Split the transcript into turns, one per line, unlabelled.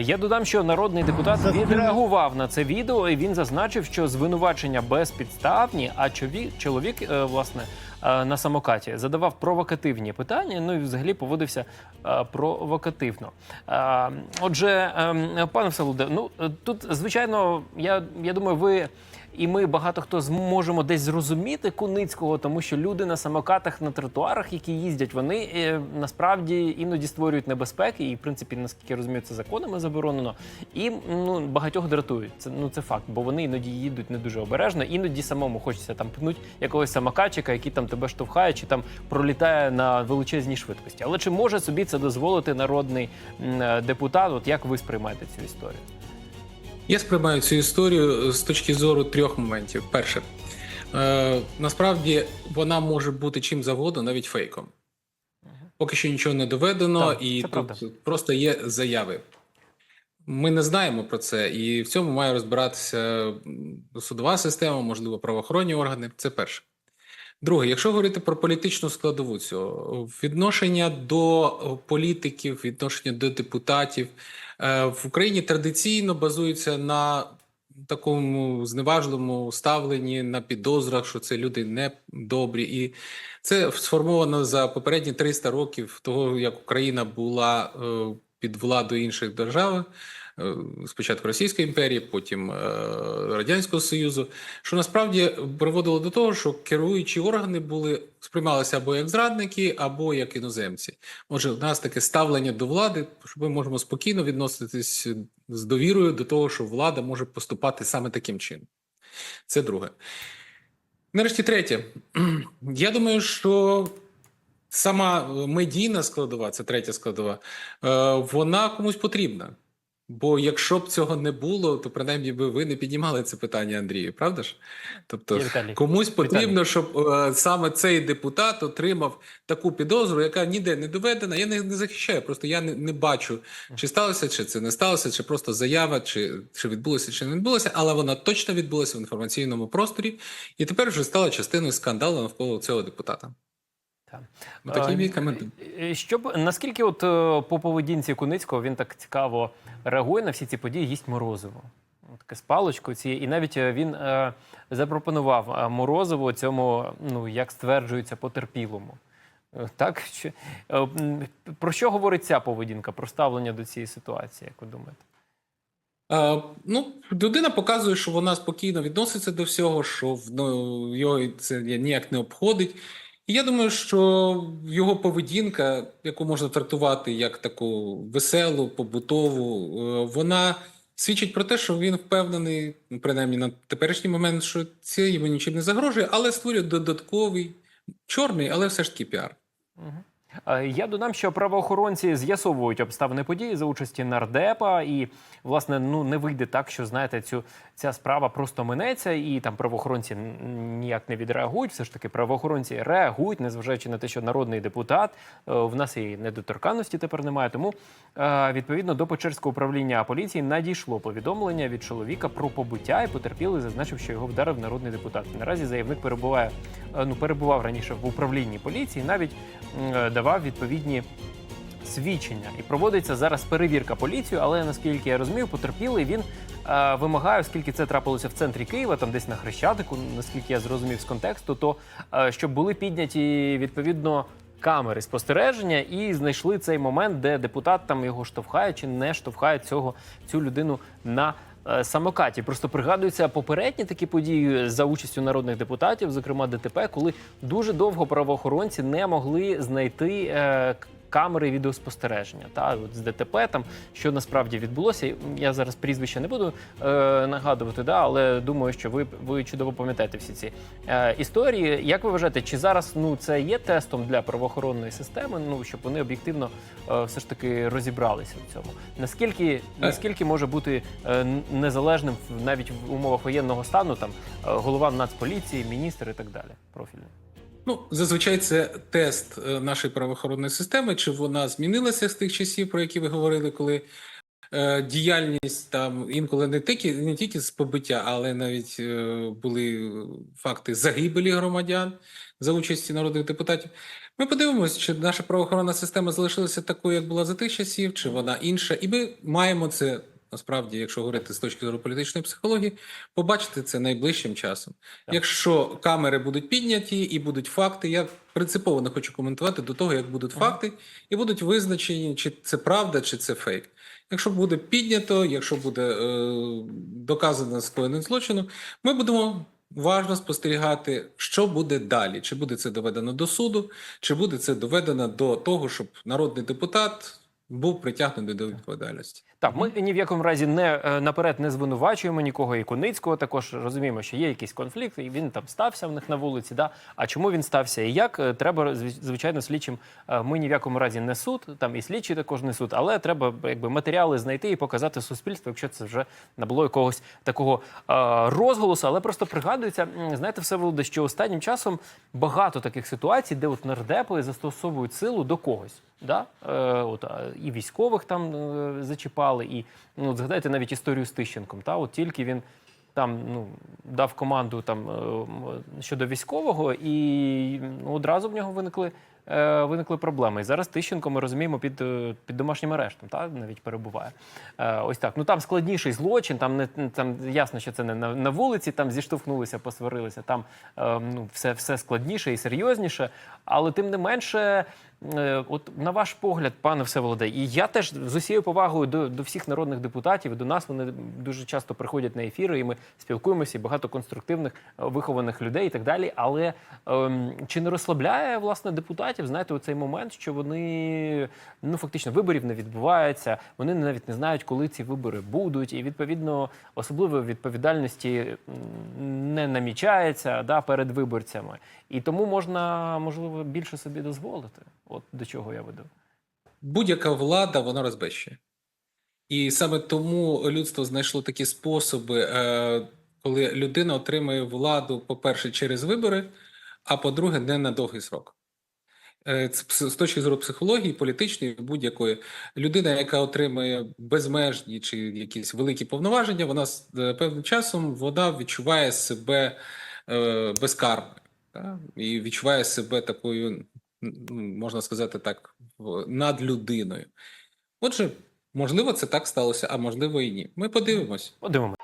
Я додам, що народний депутат відреагував на це відео, і він зазначив, що звинувачення безпідставні, а чоловік, е, власне, е, на самокаті задавав провокативні питання. Ну і взагалі поводився е, провокативно. Отже, ем, пане Всеволоде, ну тут звичайно, я, я думаю, ви. І ми багато хто зможемо десь зрозуміти Куницького, тому що люди на самокатах на тротуарах, які їздять, вони е, насправді іноді створюють небезпеки, і в принципі, наскільки я розумію, це законами заборонено. І ну багатьох дратують. Це ну це факт, бо вони іноді їдуть не дуже обережно. Іноді самому хочеться там пнуть якогось самокатчика, який там тебе штовхає, чи там пролітає на величезній швидкості. Але чи може собі це дозволити народний е, депутат? От як ви сприймаєте цю історію?
Я сприймаю цю історію з точки зору трьох моментів. Перше, е, насправді вона може бути чим завгодно, навіть фейком. Поки що нічого не доведено,
Так,
і
це правда.
тут просто є заяви. Ми не знаємо про це, і в цьому має розбиратися судова система, можливо, правоохоронні органи. Це перше. Друге, якщо говорити про політичну складову цього, відношення до політиків, відношення до депутатів в Україні традиційно базується на такому зневажливому ставленні, на підозрах, що це люди недобрі. І це сформовано за попередні 300 років того, як Україна була е, під владою інших держав. Е, Спочатку Російської імперії, потім е, Радянського Союзу, що насправді приводило до того, що керуючі органи були сприймалися або як зрадники, або як іноземці. Отже, в нас таке ставлення до влади, що ми можемо спокійно відноситись з довірою до того, що влада може поступати саме таким чином. Це друге. Нарешті, третє. Я думаю, що сама медійна складова, це третя складова, е, вона комусь потрібна. Бо якщо б цього не було, то принаймні би ви не піднімали це питання Андрію, правда ж? Тобто
Віталій.
комусь потрібно, щоб е, саме цей депутат отримав таку підозру, яка ніде не доведена. Я не, не захищаю, просто я не, не бачу, чи сталося, чи це не сталося, чи просто заява, чи, чи відбулося, чи не відбулося, але вона точно відбулася в інформаційному просторі, і тепер вже стала частиною скандалу навколо цього депутата.
Так.
Такі
Е,
мій
е, Щоб наскільки, от е, по поведінці Куницького він так цікаво реагує на всі ці події, їсть морозиво. Таке з паличкою цією. І навіть е, він е, запропонував е, морозиво цьому, ну як стверджується, потерпілому. Е, Так що е, про що говорить ця поведінка? Про ставлення до цієї ситуації, як ви думаєте?
А, ну, людина показує, що вона спокійно відноситься до всього, що ну, його це ніяк не обходить. І я думаю, що його поведінка, яку можна трактувати як таку веселу, побутову, е, вона свідчить про те, що він впевнений, ну, принаймні на теперішній момент, що це йому нічим не загрожує, але створює додатковий чорний, але все ж таки піар.
Е, Я додам, що правоохоронці з'ясовують обставини події за участі нардепа, і власне ну не вийде так, що знаєте, цю ця справа просто минеться, і там правоохоронці ніяк не відреагують. Все ж таки, правоохоронці реагують, незважаючи на те, що народний депутат е, в нас і недоторканності тепер немає. Тому е, відповідно до Печерського управління поліції надійшло повідомлення від чоловіка про побиття, і потерпілий зазначив, що його вдарив народний депутат. Наразі заявник перебуває ну перебував раніше в управлінні поліції, навіть е, давав відповідні свідчення. І проводиться зараз перевірка поліцією, але наскільки я розумію, потерпілий він е, вимагає, оскільки це трапилося в центрі Києва, там десь на Хрещатику, наскільки я зрозумів з контексту, то е, щоб були підняті відповідно. Камери спостереження і знайшли цей момент, де депутат там його штовхає чи не штовхає цього цю людину на е, самокаті. Просто пригадуються попередні такі події за участю народних депутатів, зокрема ДТП, коли дуже довго правоохоронці не могли знайти е, камери відеоспостереження. Та от з ДТП там що насправді відбулося. Я зараз прізвища не буду е, нагадувати, да, але думаю, що ви, ви чудово пам'ятаєте всі ці е, історії. Як ви вважаєте, чи зараз ну це є тестом для правоохоронної системи? Ну щоб вони об'єктивно е, все ж таки розібралися в цьому? Наскільки наскільки може бути е, незалежним навіть в умовах воєнного стану, там е, голова нацполіції, міністр і так далі, профільний?
Ну, зазвичай це тест е, нашої правоохоронної системи, чи вона змінилася з тих часів, про які ви говорили, коли е, діяльність там інколи не тільки не тільки з побиття, але навіть е, були факти загибелі громадян за участі народних депутатів. Ми подивимося, чи наша правоохоронна система залишилася такою, як була за тих часів, чи вона інша. І ми маємо це насправді, якщо говорити з точки зору політичної психології, побачити це найближчим часом.
Так.
Якщо камери будуть підняті і будуть факти, я принципово не хочу коментувати до того, як будуть факти, і будуть визначені, чи це правда, чи це фейк. Якщо буде піднято, якщо буде е, доказано скоєним злочину, ми будемо уважно спостерігати, що буде далі. Чи буде це доведено до суду, чи буде це доведено до того, щоб народний депутат був притягнений до відповідальності.
Так, ми ні в якому разі не е, наперед не звинувачуємо нікого і Куницького. Також розуміємо, що є якийсь конфлікт, і він там стався в них на вулиці. Да? А чому він стався і як? Е, Треба зв- звичайно слідчим. е, Ми ні в якому разі не суд, там і слідчі також не суд, але треба якби матеріали знайти і показати суспільству, якщо це вже набуло якогось такого розголосу. Але просто пригадується, знаєте, все Володе, що останнім часом багато таких ситуацій, де от нардепи застосовують силу до когось. Да? От, і військових там е, зачіпали, і ну, от згадайте навіть історію з Тищенком. Та? От тільки він там ну, дав команду там, е, щодо військового, і ну, одразу в нього виникли, виникли проблеми. І зараз Тищенко, ми розуміємо, під, е, під домашнім арештом та? навіть перебуває. Е, ось так. Ну там складніший злочин, там, не, там ясно, що це не на, на вулиці, там зіштовхнулися, посварилися, там е, ну, все, все складніше і серйозніше. Але тим не менше, е, от на ваш погляд, пане Всеволоде, і я теж з усією повагою до, до всіх народних депутатів, до нас вони дуже часто приходять на ефіри, і ми спілкуємося, і багато конструктивних, е, вихованих людей і так далі. Але ем, чи не розслабляє власне депутатів, знаєте, у цей момент, що вони ну фактично виборів не відбувається, вони навіть не знають, коли ці вибори будуть, і відповідно особливої відповідальності не намічається да, перед виборцями. І тому можна можливо більше собі дозволити. От до чого я веду.
Будь-яка влада вона розбещує. І саме тому людство знайшло такі способи, е, коли людина отримує владу, по-перше, через вибори, а по-друге, не на довгий срок. Е, З точки зору психології, політичної, будь-якої людина, яка отримує безмежні чи якісь великі повноваження, вона з е, певним часом вона відчуває себе е, безкарною і відчуває себе такою, можна сказати так, над людиною. Отже, можливо, це так сталося, а можливо і ні. Ми подивимось.
Подивимося.